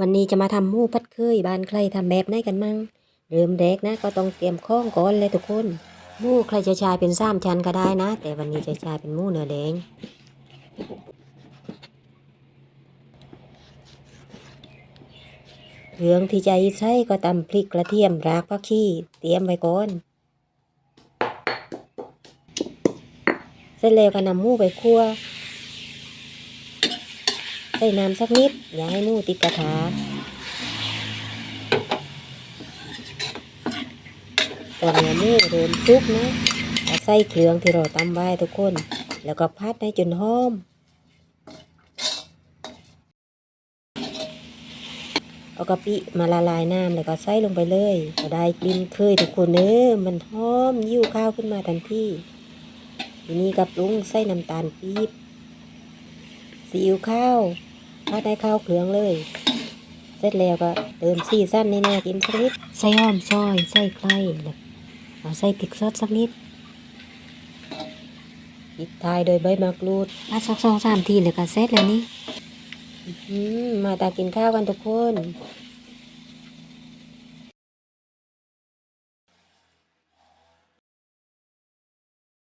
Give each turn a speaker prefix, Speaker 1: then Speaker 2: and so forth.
Speaker 1: วันนี้จะมาทำหมูพัดเคยบ้านใครทำแบบไหนกันมั่งเริ่มแรกนะก็ต้องเตรียมข้องก่อนเลยทุกคนหมูใครจะใช้เป็นสามชั้นก็ได้นะ แต่วันนี้จะใช้เป็นหมูเนื้อแดงเครื่องที่จะใช้ก็ตำพริกกระเทียมรากผักชีเตรียมไว้ก่อนเสร็จแล้วก็นำหมูไปคั่ว ใส่น้ำสักนิด อย่าให้มูติดกระทะตอนนี้มูเริ่มสุกนะใส่เครื่องที่เราตำไว้ทุกคน แล้วก็พัดให้จนหอม เอากะปิมาละลายน้ำแล้วก็ใส่ลงไปเลย ก็ได้กลิ่นเคยทุกคนเนอมันหอมยิ้วข้าวขึ้นมาทันทีทีนี้กับปรุงใส่น้ำตาลปี๊บ ซีอิ๊วข้าวพัดให้ข้าวเครื่องเลย เสร็จแล้วก็เติมซีซั่นในหน้ากินสักนิดใส่หอมซอยใส่ไข่แล้วเอาใส่พริกซอสสักนิดปิดท้ายโดยใบมะกรูดพัดสักสองสามทีเลยก็เสร็จแล้วนี่อื้อหือมาตากินข้าวกันทุกคน